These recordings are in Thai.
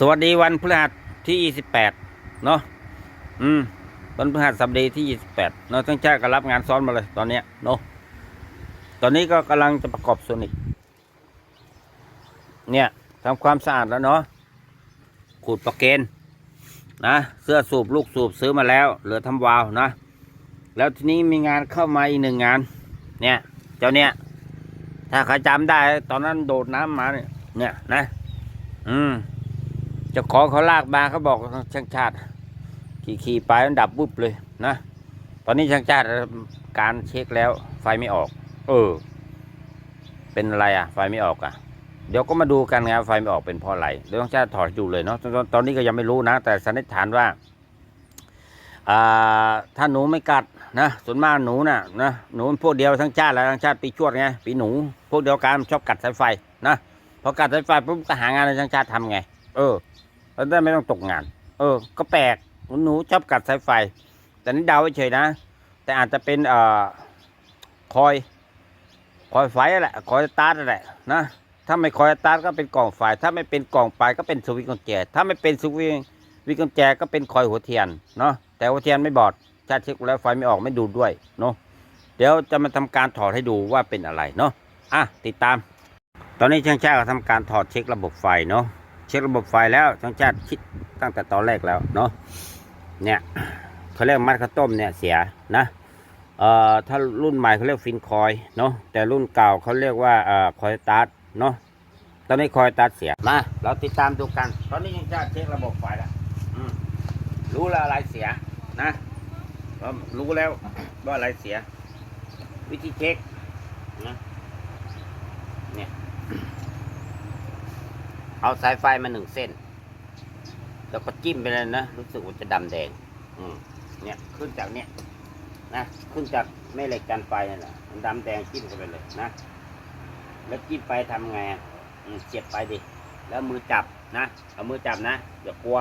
สวัสดีวันพฤหัสที่28เนาะอืมวันพฤหัสสัปดาห์ที่28เนาะทั้งชาติก็รับงานซ้อนมาเลยตอนเนี้ยเนาะตอนนี้ก็กำลังจะประกอบโซนิกเนี่ยทำความสะอาดแล้วเนาะขูดประเกนนะเสื้อสูบลูกสูบซื้อมาแล้ว เหลือทำวาวนะ แล้วทีนี้มีงานเข้ามาอีกหนึ่งงาน เนี่ย เจ้าเนี่ยถ้าใครจำได้ ตอนนั้นโดดน้ำมาเนี่ยเนี่ยนะ อืม จ้าของเขาลากมาเขาบอกช่างชาติ ขี่ขี่ไปมันดับปุ๊บเลยนะ ตอนนี้ช่างชาติการเช็คแล้ว ไฟไม่ออก เออ เป็นอะไรอะ ไฟไม่ออกอะ เดี๋ยวก็มาดูกันนะครับไฟไม่ออกเป็นเพราะอะไรเดี๋ยวต้องชาติถอดดูเลยเนาะตอนตอนนี้ก็ยังไม่รู้นะ แต่สันนิษฐานว่าอ่าถ้าหนูไม่กัดนะส่วนมากหนูน่ะนะหนูพวกเดียวทั้งชาติแล้วทั้งชาติปีชวดไงปีหนู พวกเดียวกันชอบกัดสายไฟนะพอกัดสายไฟปุ๊บก็หางานในทั้งชาติทำไง เออ แล้วได้ไม่ต้องตกงาน เออ ก็แปลกหนูหนูชอบกัดสายไฟ แต่นี่เดาเฉยนะ แต่อาจจะเป็นเอ่อคอย คอยไฟนั่นแหละ คอยตาร์ทนั่นแหละนะ ถ้าไม่คอยตาร์ทก็เป็นกล่องไฟ ถ้าไม่เป็นกล่องไฟก็เป็นสวิตช์กุญแจ ถ้าไม่เป็นสวิตช์วิกุญแจก็เป็นคอยหัวเทียนเนาะ แต่หัวเทียนไม่บอดชาติเช็คแล้วไฟไม่ออกไม่ดูด้วยเนาะ เดี๋ยวจะมาทำการถอดให้ดูว่าเป็นอะไรเนาะ อะติดตาม ตอนนี้ช่างชาติก็ทำการถอดเช็คระบบไฟเนาะ เช็คระบบไฟแล้วช่างชาติคิดตั้งแต่ตอนแรกแล้วเนาะเนี่ยเขาเรียกมัดข้าวต้มเนี่ยเสียนะเอ่อถ้ารุ่นใหม่เขาเรียกฟินคอยเนาะแต่รุ่นเก่าเขาเรียกว่าเอ่อคอยตาร์ทเนาะตอนนี้คอยตาร์ทเสียมาเราติดตามดูกัน ตอนนี้ยังจะเช็คระบบไฟแล้วรู้แล้วอะไรเสียนะเรารู้แล้วว่าอะไรเสีย วิธีเช็คนะเนี่ย เอาสายไฟมาหนึ่งเส้น แล้วก็จิ้มไปเลยนะ รู้สึกว่าจะดำแดง อืมเนี่ยขึ้นจากเนี่ยนะขึ้นจากแม่เหล็กกันไฟนั่นแหละมันดำแดงจิ้มเข้าไปเลยนะ แล้วจิ้มไปทำไงอืมเสียบไปดิ แล้วมือจับนะ เอามือจับนะอย่ากลัว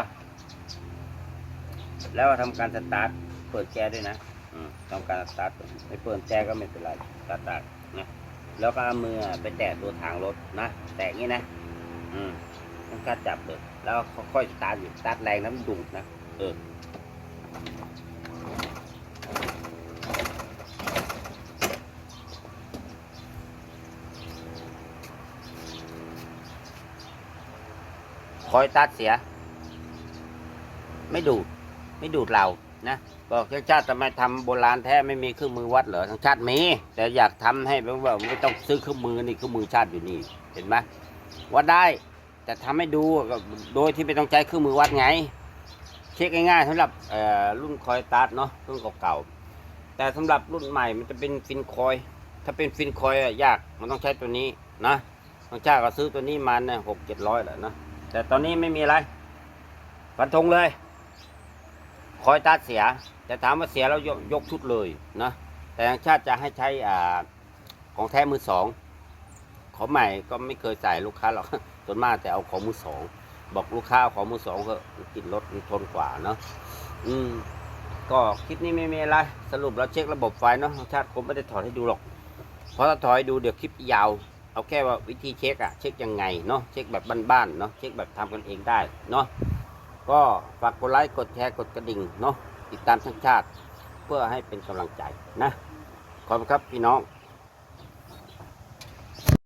แล้วทำการสตาร์ทเปิดแกด้วยนะอืมทำการสตาร์ทไม่เปิดแกก็ไม่เป็นไรสตาร์ทนะแล้วก็เอามือไปแตะตัวทางรถนะ แตะอย่างนี้นะ อืม้องการจับเลยแล้วค่อยๆสตาร์ทอยู่สตาร์ทแรงน้ำดุนะ เออคอยตัดเสีย ไม่ดูด ไม่ดูดเรานะบอกชาติทำไมทำโบราณแท้ไม่มีเครื่องมือวัดเหรอทางชาติมีแต่อยากทำให้แบบว่าไม่ต้องซื้อเครื่องมือนี่เครื่องมือชาติอยู่นี่ เห็นไหมวัดได้ แต่ทำให้ดูโดยที่ไม่ต้องใช้เครื่องมือวัดไง เช็คง่ายๆสำหรับรุ่นคอยตัดเนาะรุ่นเก่าๆแต่สำหรับรุ่นใหม่มันจะเป็นฟินคอย ถ้าเป็นฟินคอยอยากมันต้องใช้ตัวนี้นะทางชาติก็ซื้อตัวนี้มาเนี่ยหกเจ็ดร้อยแหละนะแต่ตอนนี้ไม่มีอะไรฟันธงเลย คอยตัดเสีย แต่ถามว่าเสียแล้วยกยกชุดเลยนะแต่ทางชาติจะให้ใช้อ่าของแท้มือสอง ของใหม่ก็ไม่เคยใส่ลูกค้าหรอก ส่วนมากแต่เอาของมือสอง บอกลูกค้าของมือสองเถอะกินรถทนกว่าเนาะอืมก็คลิปนี้ไม่มีอะไร สรุปแล้วเช็คระบบไฟเนาะชาติผมไม่ได้ถอดให้ดูหรอก เพราะถ้าถอยดูเดี๋ยวคลิปยาว เอาแค่ว่าวิธีเช็คอะเช็คยังไงเนาะเช็คแบบบ้านๆเนาะเช็คแบบทำกันเองได้เนาะก็ฝากกดไลค์กดแชร์กดกระดิ่งเนาะติดตามช่างชาติ เพื่อให้เป็นกำลังใจนะขอบคุณครับพี่น้อง